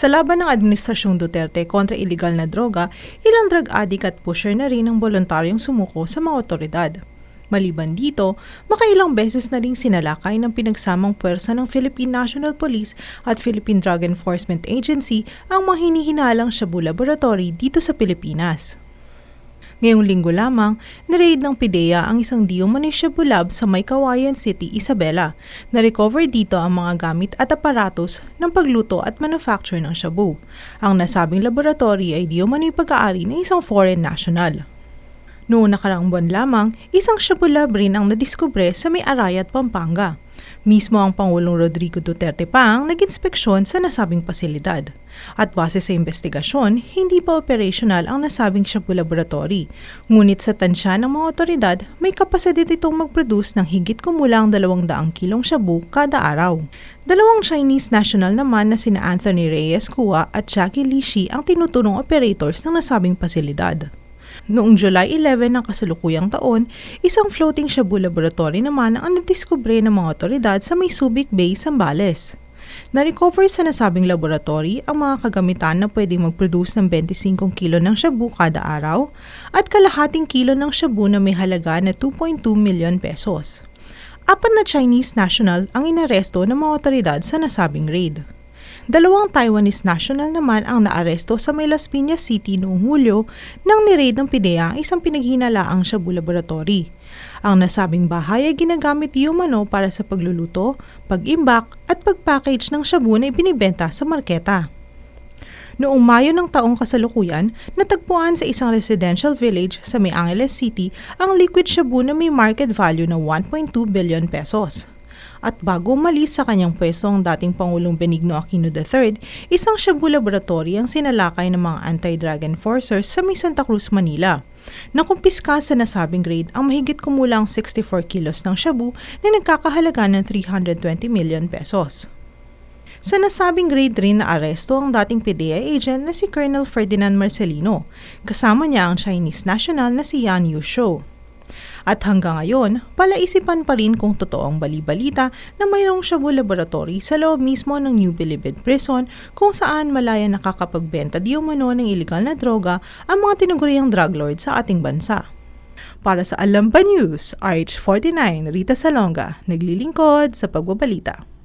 Sa laban ng Administrasyong Duterte kontra iligal na droga, ilang drug addict at pusher na rin ang voluntaryong sumuko sa mga otoridad. Maliban dito, makailang beses na ring sinalakay ng pinagsamang puwersa ng Philippine National Police at Philippine Drug Enforcement Agency ang mga hinihinalang Shabu Laboratory dito sa Pilipinas. Ngayong linggo lamang, niraid ng PIDEA ang isang Diumanoy Shabu Lab sa May Kawayan City, Isabela. Na-recover dito ang mga gamit at aparatos ng pagluto at manufacture ng shabu. Ang nasabing laboratory ay Diumanoy pag-aari ng isang foreign national. Noong nakaraang buwan lamang, isang shabu lab rin ang nadiskubre sa may Arayat, Pampanga. Mismo ang Pangulong Rodrigo Duterte pa ang nag-inspeksyon sa nasabing pasilidad. At base sa investigasyon, hindi pa operational ang nasabing shabu laboratory. Ngunit sa tansya ng mga otoridad, may kapasidad itong mag-produce ng higit kumulang 200 kilong shabu kada araw. Dalawang Chinese national naman na sina Anthony Reyes Kua at Jackie Li Shi ang tinuturong operators ng nasabing pasilidad. Noong July 11 ng kasalukuyang taon, isang floating shabu laboratory naman ang nadiskubre ng mga otoridad sa may Subic Bay, Sambales. Na-recover sa nasabing laboratory ang mga kagamitan na pwedeng mag-produce ng 25 kilo ng shabu kada araw at kalahating kilo ng shabu na may halaga na 2.2 milyon pesos. Apat na Chinese national ang inaresto ng mga otoridad sa nasabing raid. Dalawang Taiwanese national naman ang naaresto sa may Piñas City noong Hulyo nang niraid ng PIDEA ang isang pinaghinalaang Shabu Laboratory. Ang nasabing bahay ay ginagamit di umano para sa pagluluto, pag-imbak at pag-package ng shabu na ibinibenta sa marketa. Noong Mayo ng taong kasalukuyan, natagpuan sa isang residential village sa May Angeles City ang liquid shabu na may market value na 1.2 billion pesos. At bago umalis sa kanyang pwesto ang dating Pangulong Benigno Aquino III, isang Shabu Laboratory ang sinalakay ng mga anti-drug enforcers sa may Santa Cruz, Manila. Nakumpiska sa nasabing grade ang mahigit kumulang 64 kilos ng shabu na nagkakahalaga ng 320 million pesos. Sa nasabing grade rin na aresto ang dating PDEA agent na si Colonel Ferdinand Marcelino. Kasama niya ang Chinese national na si Yan Yusho. At hanggang ngayon, palaisipan pa rin kung totoo ang balibalita na mayroong Shabu Laboratory sa loob mismo ng New Bilibid Prison kung saan malaya nakakapagbenta di umano ng iligal na droga ang mga tinuguriang drug lord sa ating bansa. Para sa Alam News, RH49, Rita Salonga, naglilingkod sa pagbabalita.